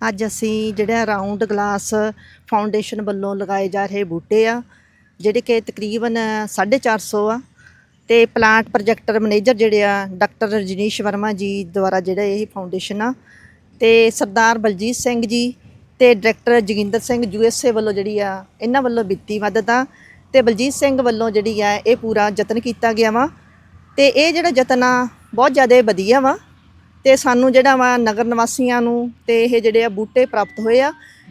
ਅੱਜ ਅਸੀਂ ਜਿਹੜਾ ਰਾਉਂਡ ਗਲਾਸ ਫਾਊਂਡੇਸ਼ਨ ਵੱਲੋਂ ਲਗਾਏ ਜਾ ਰਹੇ ਬੂਟੇ ਆ, ਜਿਹੜੇ ਕਿ ਤਕਰੀਬਨ 450 ਆ। ਤੇ ਪਲਾਂਟ ਪ੍ਰੋਜੈਕਟਰ ਮੈਨੇਜਰ ਜਿਹੜੇ ਆ, ਡਾਕਟਰ ਰਜਨੀਸ਼ ਵਰਮਾ ਜੀ ਦੁਆਰਾ ਜਿਹੜਾ ਇਹ ਫਾਊਂਡੇਸ਼ਨ ਆ, ਤੇ ਸਰਦਾਰ ਬਲਜੀਤ ਸਿੰਘ ਜੀ ਤੇ ਡਾਇਰੈਕਟਰ ਜੋਗਿੰਦਰ ਸਿੰਘ ਯੂਐਸਏ ਵੱਲੋਂ ਜਿਹੜੀ ਆ, ਇਹਨਾਂ ਵੱਲੋਂ ਵਿੱਤੀ ਮਦਦ ਆ। ਤੇ ਬਲਜੀਤ ਸਿੰਘ ਵੱਲੋਂ ਜਿਹੜੀ ਆ, ਇਹ ਪੂਰਾ ਯਤਨ ਕੀਤਾ ਗਿਆ ਵਾ। ਤੇ ਇਹ ਜਿਹੜਾ ਯਤਨ ਆ, ਬਹੁਤ ਜ਼ਿਆਦਾ ਵਧੀਆ ਵਾ। ਤੇ ਸਾਨੂੰ ਜਿਹੜਾ ਵਾ ਨਗਰ ਨਿਵਾਸੀਆਂ ਨੂੰ ਤੇ ਇਹ ਜਿਹੜੇ ਆ ਬੂਟੇ ਪ੍ਰਾਪਤ ਹੋਏ ਆ,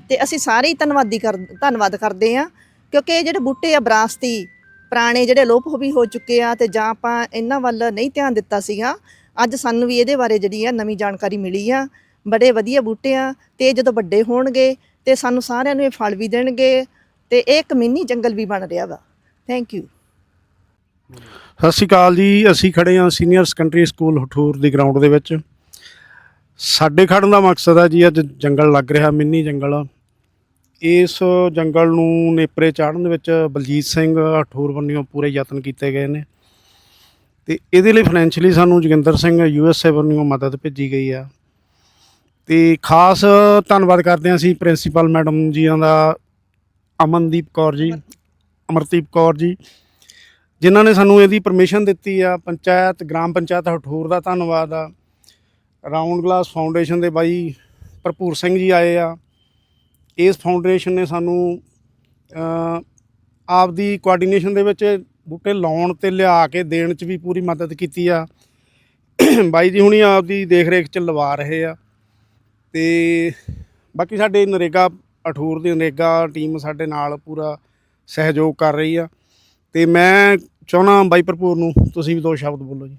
ਤੇ ਅਸੀਂ ਸਾਰੇ ਹੀ ਧੰਨਵਾਦੀ ਕਰ, ਧੰਨਵਾਦ ਕਰਦੇ ਆ ਕਿਉਂਕਿ ਇਹ ਜਿਹੜੇ ਬੂਟੇ ਆ ਵਿਰਾਸਤੀ, ਪੁਰਾਣੇ ਜਿਹੜੇ ਲੋਪ ਹੋ ਵੀ ਹੋ ਚੁੱਕੇ ਆ ਤੇ ਜਾਂ ਆਪਾਂ ਇਹਨਾਂ ਵੱਲ ਨਹੀਂ ਧਿਆਨ ਦਿੱਤਾ ਸੀਗਾ, ਅੱਜ ਸਾਨੂੰ ਵੀ ਇਹਦੇ ਬਾਰੇ ਜਿਹੜੀ ਆ ਨਵੀਂ ਜਾਣਕਾਰੀ ਮਿਲੀ ਆ, ਬੜੇ ਵਧੀਆ ਬੂਟੇ ਆ ਤੇ ਇਹ ਜਦੋਂ ਵੱਡੇ ਹੋਣਗੇ ਤੇ ਸਾਨੂੰ ਸਾਰਿਆਂ ਨੂੰ ਇਹ ਫਲ ਵੀ ਦੇਣਗੇ ਤੇ ਇਹ ਇੱਕ ਮਿੰਨੀ ਜੰਗਲ ਵੀ ਬਣ ਰਿਹਾ ਵਾ। ਥੈਂਕ ਯੂ ਸਤਿ ਸ਼੍ਰੀ ਅਕਾਲ ਜੀ, ਅਸੀਂ ਖੜੇ ਹਾਂ ਸੀਨੀਅਰ ਸੈਕੰਡਰੀ ਸਕੂਲ ਹਠੂਰ ਦੀ ਗਰਾਊਂਡ ਦੇ ਵਿੱਚ। ਸਾਡੇ ਖੜਨ ਦਾ ਮਕਸਦ ਆ ਜੀ, ਅੱਜ ਜੰਗਲ ਲੱਗ ਰਿਹਾ, ਮਿੰਨੀ ਜੰਗਲ। ਇਸ ਜੰਗਲ ਨੂੰ ਨੇਪਰੇ ਚਾੜਨ ਦੇ ਵਿੱਚ ਬਲਜੀਤ ਸਿੰਘ ਹਠੂਰ ਵੱਲੋਂ ਪੂਰੇ ਯਤਨ ਕੀਤੇ ਗਏ ਨੇ। ਤੇ ਇਹਦੇ ਲਈ ਫਾਈਨੈਂਸ਼ੀਅਲੀ ਸਾਨੂੰ ਜੋਗਿੰਦਰ ਸਿੰਘ ਯੂਐਸਏ ਵੱਲੋਂ ਮਦਦ ਭੇਜੀ ਗਈ ਆ। ਤੇ ਖਾਸ ਧੰਨਵਾਦ ਕਰਦੇ ਹਾਂ ਅਸੀਂ ਪ੍ਰਿੰਸੀਪਲ ਮੈਡਮ ਜੀਆਂ ਦਾ, ਅਮਨਦੀਪ ਕੌਰ ਜੀ, ਅਮਰਦੀਪ ਕੌਰ ਜੀ, ਜਿਨ੍ਹਾਂ ਨੇ ਸਾਨੂੰ ਇਹਦੀ ਪਰਮਿਸ਼ਨ ਦਿੱਤੀ ਆ। ਪੰਚਾਇਤ, ਗ੍ਰਾਮ ਪੰਚਾਇਤ ਹਠੂਰ ਦਾ ਧੰਨਵਾਦ ਆ। ਰਾਉਂਡ ਗਲਾਸ ਫਾਊਂਡੇਸ਼ਨ ਦੇ ਬਾਈ ਭਰਪੂਰ ਸਿੰਘ ਜੀ ਆਏ ਆ। ਇਸ ਫਾਊਂਡੇਸ਼ਨ ਨੇ ਸਾਨੂੰ ਆਪ ਦੀ ਕੋਆਰਡੀਨੇਸ਼ਨ ਦੇ ਵਿੱਚ ਬੂਟੇ ਲਾਉਣ ਤੇ ਲਿਆ ਕੇ ਦੇਣ 'ਚ ਵੀ ਪੂਰੀ ਮਦਦ ਕੀਤੀ ਆ। ਬਾਈ ਜੀ ਹੁਣੀ ਆਪ ਦੀ ਦੇਖ ਰੇਖ 'ਚ ਲਵਾ ਰਹੇ ਆ। ਤੇ ਬਾਕੀ ਸਾਡੇ ਨਰੇਗਾ ਅਠੂਰ ਦੀ ਨਰੇਗਾ ਟੀਮ ਸਾਡੇ ਨਾਲ ਪੂਰਾ ਸਹਿਯੋਗ ਕਰ ਰਹੀ ਆ। ਤੇ ਮੈਂ ਚਾਹੁੰਦਾ ਬਾਈ ਭਰਪੂਰ ਨੂੰ ਤੁਸੀਂ ਵੀ ਦੋ ਸ਼ਬਦ ਬੋਲੋ ਜੀ।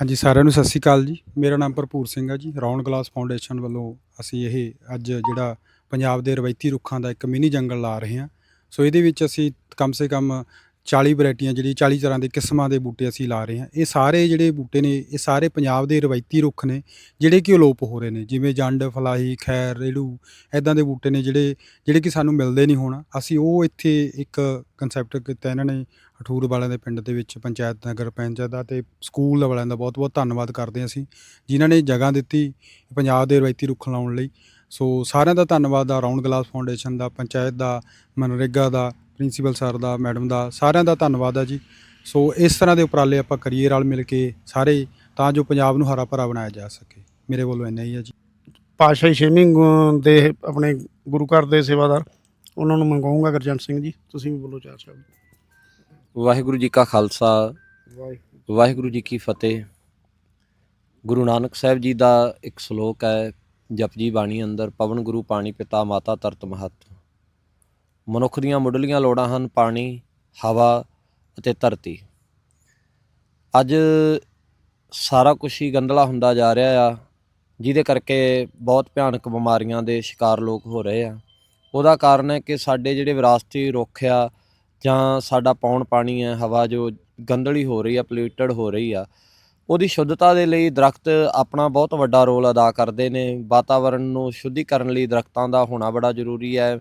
ਹਾਂਜੀ, ਸਾਰਿਆਂ ਨੂੰ ਸਤਿ ਸ਼੍ਰੀ ਅਕਾਲ ਜੀ। ਮੇਰਾ ਨਾਮ ਭਰਪੂਰ ਸਿੰਘ ਹੈ ਜੀ। ਰਾਉਂਡ ਗਲਾਸ ਫਾਊਂਡੇਸ਼ਨ ਵੱਲੋਂ ਅਸੀਂ ਇਹ ਅੱਜ ਜਿਹੜਾ ਪੰਜਾਬ ਦੇ ਰਵਾਇਤੀ ਰੁੱਖਾਂ ਦਾ ਇੱਕ ਮਿਨੀ ਜੰਗਲ ਲਾ ਰਹੇ ਹਾਂ। ਸੋ ਇਹਦੇ ਵਿੱਚ ਅਸੀਂ ਕਮ ਸੇ ਕਮ 40 ਵੈਰਾਈਟੀਆਂ ਜਿਹੜੀ 40 ਤਰ੍ਹਾਂ ਦੇ ਕਿਸਮਾਂ ਦੇ ਬੂਟੇ ਅਸੀਂ ਲਾ ਰਹੇ ਹਾਂ। ਇਹ ਸਾਰੇ ਜਿਹੜੇ ਬੂਟੇ ਨੇ, ਇਹ ਸਾਰੇ ਪੰਜਾਬ ਦੇ ਰਵਾਇਤੀ ਰੁੱਖ ਨੇ, ਜਿਹੜੇ ਕਿ ਅਲੋਪ ਹੋ ਰਹੇ ਨੇ। ਜਿਵੇਂ ਜੰਡ, ਫਲਾਹੀ, ਖੈਰ, ਰੇੜੂ ਐਦਾਂ ਦੇ ਬੂਟੇ ਨੇ ਜਿਹੜੇ ਜਿਹੜੇ ਕਿ ਸਾਨੂੰ ਮਿਲਦੇ ਨਹੀਂ ਹੋਣਾ। ਅਸੀਂ ਉਹ ਇੱਥੇ ਇੱਕ ਕਨਸੈਪਟ ਕੀਤਾ ਇਹਨਾਂ ਨੇ ਅਠੂਰ ਵਾਲਿਆਂ ਦੇ ਪਿੰਡ ਦੇ ਵਿੱਚ, ਪੰਚਾਇਤ, ਨਗਰ, ਪੰਚਾਇਤ ਦਾ ਤੇ ਸਕੂਲ ਵਾਲਿਆਂ ਦਾ ਬਹੁਤ ਬਹੁਤ ਧੰਨਵਾਦ ਕਰਦੇ ਹਾਂ ਅਸੀਂ, ਜਿਨ੍ਹਾਂ ਨੇ ਜਗ੍ਹਾ ਦਿੱਤੀ ਪੰਜਾਬ ਦੇ ਰਵਾਇਤੀ ਰੁੱਖ ਲਾਉਣ ਲਈ। ਸੋ ਸਾਰਿਆਂ ਦਾ ਧੰਨਵਾਦ ਆ ਰਾਉਂਡ ਗਲਾਸ ਫਾਊਂਡੇਸ਼ਨ ਦਾ ਪੰਚਾਇਤ ਦਾ ਮਨਰੇਗਾ ਦਾ ਪ੍ਰਿੰਸੀਪਲ ਸਰ ਦਾ ਮੈਡਮ ਦਾ ਸਾਰਿਆਂ ਦਾ ਧੰਨਵਾਦ ਆ ਜੀ। ਸੋ ਇਸ ਤਰ੍ਹਾਂ ਦੇ ਉਪਰਾਲੇ ਆਪਾਂ ਕਰੀਏ ਰਲ ਮਿਲ ਕੇ ਸਾਰੇ ਤਾਂ ਜੋ ਪੰਜਾਬ ਨੂੰ ਹਰਾ ਭਰਾ ਬਣਾਇਆ ਜਾ ਸਕੇ। ਮੇਰੇ ਵੱਲੋਂ ਇੰਨਾ ਹੀ ਆ ਜੀ। ਪਾਤਸ਼ਾਹੀ ਛੇਵੀਂ ਗੁ- ਦੇ ਆਪਣੇ ਗੁਰੂ ਘਰ ਦੇ ਸੇਵਾਦਾਰ ਉਹਨਾਂ ਨੂੰ ਮੰਗਾਉਂਗਾ ਗੁਰਜੰਟ ਸਿੰਘ ਜੀ ਤੁਸੀਂ ਵੀ ਬੋਲੋ ਚਾਰ ਸ਼ਬਦ। ਵਾਹਿਗੁਰੂ ਜੀ ਕਾ ਖਾਲਸਾ ਵਾਹਿਗੁਰੂ। ਵਾਹਿਗੁਰੂ ਜੀ ਕੀ ਫਤਿਹ। ਗੁਰੂ ਨਾਨਕ ਸਾਹਿਬ ਜੀ ਦਾ ਇੱਕ ਸ਼ਲੋਕ ਹੈ ਜਪਜੀ ਬਾਣੀ ਅੰਦਰ, ਪਵਨ ਗੁਰੂ, ਪਾਣੀ ਪਿਤਾ, ਮਾਤਾ ਤਰਤ ਮਹਤ। ਮਨੁੱਖ ਦੀਆਂ ਮੁੱਢਲੀਆਂ ਲੋੜਾਂ ਹਨ ਪਾਣੀ, ਹਵਾ ਅਤੇ ਧਰਤੀ। ਅੱਜ ਸਾਰਾ ਕੁਝ ਹੀ ਗੰਦਲਾ ਹੁੰਦਾ ਜਾ ਰਿਹਾ ਆ, ਜਿਹਦੇ ਕਰਕੇ ਬਹੁਤ ਭਿਆਨਕ ਬਿਮਾਰੀਆਂ ਦੇ ਸ਼ਿਕਾਰ ਲੋਕ ਹੋ ਰਹੇ ਆ। ਉਹਦਾ ਕਾਰਨ ਹੈ ਕਿ ਸਾਡੇ ਜਿਹੜੇ ਵਿਰਾਸਤੀ ਰੁੱਖ ਆ, ਜਾਂ ਸਾਡਾ ਪੌਣ ਪਾਣੀ ਹੈ, ਹਵਾ ਜੋ ਗੰਦਲੀ ਹੋ ਰਹੀ ਆ ਪੋਲਿਊਟਡ ਹੋ ਰਹੀ ਆ ਉਹਦੀ ਸ਼ੁੱਧਤਾ ਦੇ ਲਈ ਦਰਖਤ ਆਪਣਾ ਬਹੁਤ ਵੱਡਾ ਰੋਲ ਅਦਾ ਕਰਦੇ ਨੇ। ਵਾਤਾਵਰਣ ਨੂੰ ਸ਼ੁੱਧੀਕਰਨ ਲਈ ਦਰਖਤਾਂ ਦਾ ਹੋਣਾ ਬੜਾ ਜ਼ਰੂਰੀ ਹੈ।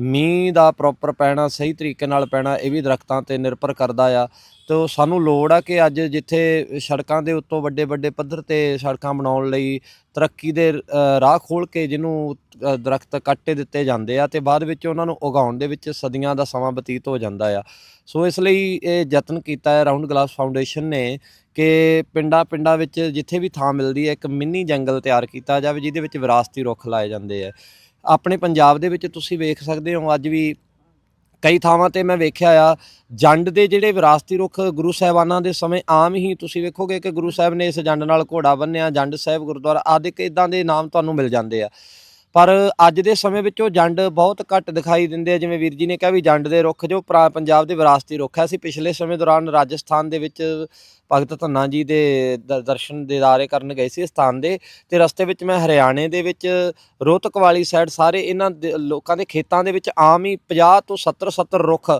ਮੀਂਹ ਦਾ ਪ੍ਰੋਪਰ ਪੈਣਾ ਸਹੀ ਤਰੀਕੇ ਨਾਲ ਪੈਣਾ ਇਹ ਵੀ ਦਰਖਤਾਂ ਤੇ ਨਿਰਭਰ ਕਰਦਾ ਆ। ਤੋ ਸਾਨੂੰ ਲੋੜ ਆ ਕਿ ਅੱਜ ਜਿੱਥੇ ਸੜਕਾਂ ਦੇ ਉੱਤੋਂ ਵੱਡੇ ਵੱਡੇ ਪੱਧਰ ਤੇ ਸੜਕਾਂ ਬਣਾਉਣ ਲਈ ਤਰੱਕੀ ਦੇ ਅ, ਰਾਹ ਖੋਲ ਕੇ ਜਿਹਨੂੰ ਅ, ਦਰਖਤ ਕੱਟੇ ਦਿੱਤੇ ਜਾਂਦੇ ਆ ਤੇ ਬਾਅਦ ਵਿੱਚ ਉਹਨਾਂ ਨੂੰ ਉਗਾਉਣ ਦੇ ਵਿੱਚ ਸਦੀਆਂ ਦਾ ਸਮਾਂ ਬਤੀਤ ਹੋ ਜਾਂਦਾ ਆ। ਸੋ ਇਸ ਲਈ ਇਹ ਯਤਨ ਕੀਤਾ ਹੈ ਰਾਉਂਡ ਗਲਾਸ ਫਾਊਂਡੇਸ਼ਨ ਨੇ ਕਿ ਪਿੰਡਾਂ ਪਿੰਡਾਂ ਵਿੱਚ ਜਿੱਥੇ ਵੀ ਥਾਂ ਮਿਲਦੀ ਹੈ ਇੱਕ ਮਿੰਨੀ ਜੰਗਲ ਤਿਆਰ ਕੀਤਾ ਜਾਵੇ ਜਿਹਦੇ ਵਿੱਚ ਵਿਰਾਸਤੀ ਰੁੱਖ ਲਾਏ ਜਾਂਦੇ ਆ। ਆਪਣੇ ਪੰਜਾਬ ਦੇ ਵਿੱਚ ਤੁਸੀਂ ਵੇਖ ਸਕਦੇ ਹੋ, ਅੱਜ ਵੀ ਕਈ ਥਾਵਾਂ ਤੇ ਮੈਂ ਵੇਖਿਆ ਆ, ਜੰਡ ਦੇ ਜਿਹੜੇ ਵਿਰਾਸਤੀ ਰੁੱਖ ਗੁਰੂ ਸਾਹਿਬਾਨਾਂ ਦੇ ਸਮੇਂ ਆਮ ਹੀ ਤੁਸੀਂ ਵੇਖੋਗੇ ਕਿ ਗੁਰੂ ਸਾਹਿਬ ਨੇ ਇਸ ਜੰਡ ਨਾਲ ਘੋੜਾ ਬੰਨਿਆ, ਜੰਡ ਸਾਹਿਬ, ਗੁਰਦੁਆਰਾ ਆਦਿਕ ਇਦਾਂ ਦੇ ਨਾਮ ਤੁਹਾਨੂੰ ਮਿਲ ਜਾਂਦੇ ਆ। ਪਰ ਅੱਜ ਦੇ ਸਮੇਂ ਵਿੱਚ ਉਹ ਜੰਡ ਬਹੁਤ ਘੱਟ ਦਿਖਾਈ ਦਿੰਦੇ ਆ। ਜਿਵੇਂ ਵੀਰ ਜੀ ਨੇ ਕਿਹਾ ਵੀ ਜੰਡ ਦੇ ਰੁੱਖ ਜੋ ਪੁਰਾ- ਪੰਜਾਬ ਦੇ ਵਿਰਾਸਤੀ ਰੁੱਖ ਹੈ ਅਸੀਂ ਪਿਛਲੇ ਸਮੇਂ ਦੌਰਾਨ ਰਾਜਸਥਾਨ ਦੇ ਵਿੱਚ ਭਗਤ ਧੰਨਾ ਜੀ ਦੇ ਦ- ਦਰਸ਼ਨ ਦੀਦਾਰੇ ਕਰਨ ਗਏ ਸੀ ਇਸ ਸਥਾਨ ਦੇ ਤੇ ਰਸਤੇ ਵਿੱਚ ਮੈਂ ਹਰਿਆਣੇ ਦੇ ਵਿੱਚ, ਰੋਹਤਕ ਵਾਲੀ ਸਾਈਡ ਸਾਰੇ ਇਹਨਾਂ ਦੇ- ਲੋਕਾਂ ਦੇ ਖੇਤਾਂ ਦੇ ਵਿੱਚ ਆਮ ਹੀ 50 ਤੋਂ 70 70 ਰੁੱਖ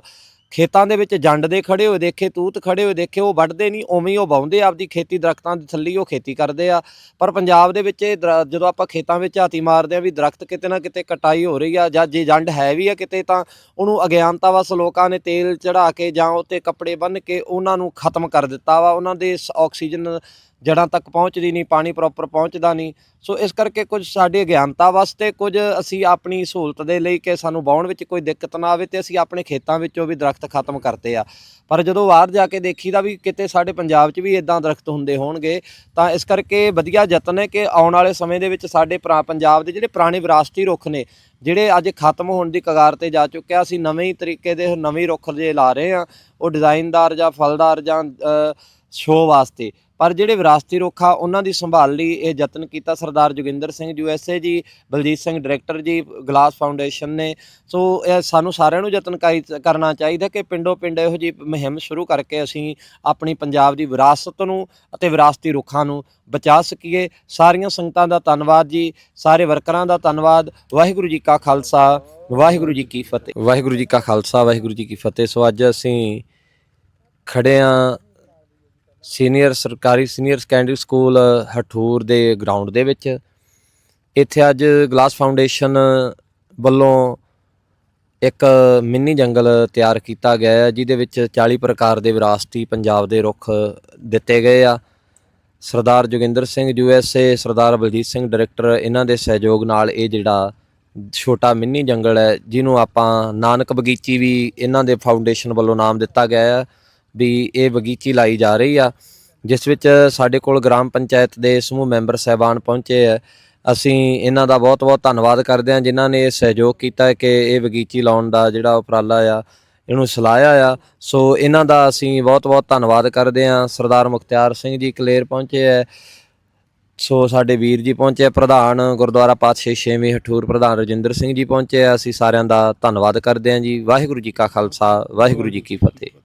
ਖੇਤਾਂ ਦੇ ਵਿੱਚ ਜੰਡ ਦੇ ਖੜੇ ਹੋਏ ਦੇਖੇ, ਤੂਤ ਖੜੇ ਹੋਏ ਦੇਖੇ, ਉਹ ਵੱਢਦੇ ਨਹੀਂ, ਉਵੇਂ ਹੀ ਉਹ ਵਾਹੁੰਦੇ ਆਪਦੀ ਖੇਤੀ ਦਰਖਤਾਂ ਦੇ ਥੱਲੇ ਉਹ ਖੇਤੀ ਕਰਦੇ ਆ। ਪਰ ਪੰਜਾਬ ਦੇ ਵਿੱਚ ਇਹ ਦਰ- ਜਦੋਂ ਆਪਾਂ ਖੇਤਾਂ ਵਿੱਚ ਹਾਤੀ ਮਾਰਦੇ ਆ ਵੀ ਦਰਖਤ ਕਿਤੇ ਨਾ ਕਿਤੇ ਕਟਾਈ ਹੋ ਰਹੀ ਆ ਜਾਂ ਜੇ ਜੰਡ ਹੈ ਵੀ ਆ ਕਿਤੇ ਤਾਂ ਉਹਨੂੰ ਅਗਿਆਨਤਾ ਅਗਿਆਨਤਾਵਸ ਲੋਕਾਂ ਨੇ ਤੇਲ ਚੜਾ ਕੇ ਜਾਂ ਉੱਤੇ ਕੱਪੜੇ ਬੰਨ੍ਹ ਕੇ ਉਹਨਾਂ ਨੂੰ ਖਤਮ ਕਰ ਦਿੱਤਾ ਵਾ, ਉਹਨਾਂ ਦੇ ਸ- ਆਕਸੀਜਨ ਜੜ੍ਹਾਂ ਤੱਕ ਪਹੁੰਚਦੀ ਨਹੀਂ, ਪਾਣੀ ਪ੍ਰੋਪਰ ਪਹੁੰਚਦਾ ਨਹੀਂ। ਸੋ ਇਸ ਕਰਕੇ ਕੁਝ ਸਾਡੀ ਅਗਿਆਨਤਾ ਵਾਸਤੇ ਕੁਝ ਅਸੀਂ ਆਪਣੀ ਸਹੂਲਤ ਦੇ ਲਈ ਕਿ ਸਾਨੂੰ ਵਾਹੁਣ ਵਿੱਚ ਕੋਈ ਦਿੱਕਤ ਨਾ ਆਵੇ ਤੇ ਅਸੀਂ ਆਪਣੇ ਖੇਤਾਂ ਵਿੱਚੋਂ ਵੀ ਦਰਖਤ ਖਤਮ ਕਰਤੇ ਆ। ਪਰ ਜਦੋਂ ਬਾਹਰ ਜਾ ਕੇ ਦੇਖੀਦਾ ਵੀ ਕਿਤੇ ਸਾਡੇ ਪੰਜਾਬ 'ਚ ਵੀ ਇਦਾਂ ਦਰਖਤ ਹੁੰਦੇ ਹੋਣਗੇ, ਤਾਂ ਇਸ ਕਰਕੇ ਵਧੀਆ ਯਤਨ ਹੈ ਕਿ ਆਉਣ ਵਾਲੇ ਸਮੇਂ ਦੇ ਵਿੱਚ ਸਾਡੇ ਭਰਾ ਪੰਜਾਬ ਦੇ ਜਿਹੜੇ ਪੁਰਾਣੇ ਵਿਰਾਸਤੀ ਰੁੱਖ ਨੇ, ਜਿਹੜੇ ਅੱਜ ਖਤਮ ਹੋਣ ਦੀ ਕਗਾਰ ਤੇ ਜਾ ਚੁੱਕਿਆ ਅਸੀਂ ਨਵੇਂ ਹੀ ਤਰੀਕੇ ਦੇ ਨਵੇਂ ਰੁੱਖ ਜੇ ਲਾ ਰਹੇ ਆ ਉਹ ਡਿਜ਼ਾਈਨਦਾਰ ਜਾਂ ਫਲਦਾਰ ਜਾਂ ਸ਼ੋਅ ਵਾਸਤੇ। ਪਰ ਜਿਹੜੇ ਵਿਰਾਸਤੀ ਰੁੱਖ ਆ, ਉਹਨਾਂ ਦੀ ਸੰਭਾਲ ਲਈ ਇਹ ਯਤਨ ਕੀਤਾ ਸਰਦਾਰ Joginder Singh USA ji, Baljit Singh director ji, Glass Foundation ਨੇ। ਸੋ ਇਹ ਸਾਨੂੰ ਸਾਰਿਆਂ ਨੂੰ ਯਤਨ ਕਰਨਾ ਚਾਹੀਦਾ ਕਿ ਪਿੰਡੋ ਪਿੰਡ ਇਹੋ ਜਿਹੀ ਮੁਹਿੰਮ ਸ਼ੁਰੂ ਕਰਕੇ ਅਸੀਂ ਆਪਣੀ ਪੰਜਾਬ ਦੀ ਵਿਰਾਸਤ ਨੂੰ ਅਤੇ ਵਿਰਾਸਤੀ ਰੁੱਖਾਂ ਨੂੰ ਬਚਾ ਸਕੀਏ। ਸਾਰੀਆਂ ਸੰਗਤਾਂ ਦਾ ਧੰਨਵਾਦ ਜੀ। ਸਾਰੇ ਵਰਕਰਾਂ ਦਾ ਧੰਨਵਾਦ। ਵਾਹਿਗੁਰੂ ਜੀ ਕਾ ਖਾਲਸਾ, ਵਾਹਿਗੁਰੂ ਜੀ ਕੀ ਫਤਿਹ। ਵਾਹਿਗੁਰੂ ਜੀ ਕਾ ਖਾਲਸਾ, ਵਾਹਿਗੁਰੂ ਜੀ ਕੀ ਫਤਿਹ। ਸੋ ਅੱਜ ਅਸੀਂ ਖੜੇ ਹਾਂ ਸੀਨੀਅਰ ਸਰਕਾਰੀ, ਸੀਨੀਅਰ ਸੈਕੰਡਰੀ ਸਕੂਲ ਹਠੂਰ ਦੇ ਗਰਾਊਂਡ ਦੇ ਵਿੱਚ। ਇੱਥੇ ਅੱਜ ਗਲਾਸ ਫਾਊਂਡੇਸ਼ਨ ਵੱਲੋਂ ਇੱਕ ਮਿੰਨੀ ਜੰਗਲ ਤਿਆਰ ਕੀਤਾ ਗਿਆ ਹੈ, ਜਿਹਦੇ ਵਿੱਚ 40 ਪ੍ਰਕਾਰ ਦੇ ਵਿਰਾਸਤੀ ਪੰਜਾਬ ਦੇ ਰੁੱਖ ਦਿੱਤੇ ਗਏ ਆ। ਸਰਦਾਰ ਜੋਗਿੰਦਰ ਸਿੰਘ ਯੂਐਸਏ ਸਰਦਾਰ ਬਲਜੀਤ ਸਿੰਘ ਡਾਇਰੈਕਟਰ, ਇਹਨਾਂ ਦੇ ਸਹਿਯੋਗ ਨਾਲ ਇਹ ਜਿਹੜਾ ਛੋਟਾ ਮਿੰਨੀ ਜੰਗਲ ਹੈ, ਜਿਹਨੂੰ ਆਪਾਂ ਨਾਨਕ ਬਗੀਚੀ ਵੀ ਇਹਨਾਂ ਦੇ ਫਾਊਂਡੇਸ਼ਨ ਵੱਲੋਂ ਨਾਮ ਦਿੱਤਾ ਗਿਆ ਹੈ। ਵੀ ਇਹ ਬਗੀਚੀ ਲਾਈ ਜਾ ਰਹੀ ਆ ਜਿਸ ਵਿੱਚ ਸਾਡੇ ਕੋਲ ਗ੍ਰਾਮ ਪੰਚਾਇਤ ਦੇ ਸਮੂਹ ਮੈਂਬਰ ਸਹਿਬਾਨ ਪਹੁੰਚੇ ਹੈ ਅਸੀਂ ਇਹਨਾਂ ਦਾ ਬਹੁਤ-ਬਹੁਤ ਧੰਨਵਾਦ ਕਰਦੇ ਹਾਂ ਜਿਨ੍ਹਾਂ ਨੇ ਸਹਿਯੋਗ ਕੀਤਾ ਕਿ ਇਹ ਬਗੀਚੀ ਲਾਉਣ ਦਾ ਜਿਹੜਾ ਉਪਰਾਲਾ ਆ ਇਹਨੂੰ ਸਲਾਹਿਆ ਆ। ਸੋ ਇਹਨਾਂ ਦਾ ਅਸੀਂ ਬਹੁਤ-ਬਹੁਤ ਧੰਨਵਾਦ ਕਰਦੇ ਹਾਂ। ਸਰਦਾਰ ਮੁਖਤਿਆਰ ਸਿੰਘ ਜੀ ਕਲੇਰ ਪਹੁੰਚੇ ਹੈ ਸੋ ਸਾਡੇ ਵੀਰ ਜੀ ਪਹੁੰਚੇ ਆ, ਪ੍ਰਧਾਨ ਗੁਰਦੁਆਰਾ ਪਾਤਸ਼ਾਹ ਛੇਵੇਂ ਹਠੂਰ ਪ੍ਰਧਾਨ ਰਜਿੰਦਰ ਸਿੰਘ ਜੀ ਪਹੁੰਚੇ ਆ। ਅਸੀਂ ਸਾਰਿਆਂ ਦਾ ਧੰਨਵਾਦ ਕਰਦੇ ਹਾਂ ਜੀ। ਵਾਹਿਗੁਰੂ ਜੀ ਕਾ ਖਾਲਸਾ ਵਾਹਿਗੁਰੂ ਜੀ ਕੀ ਫਤਿਹ।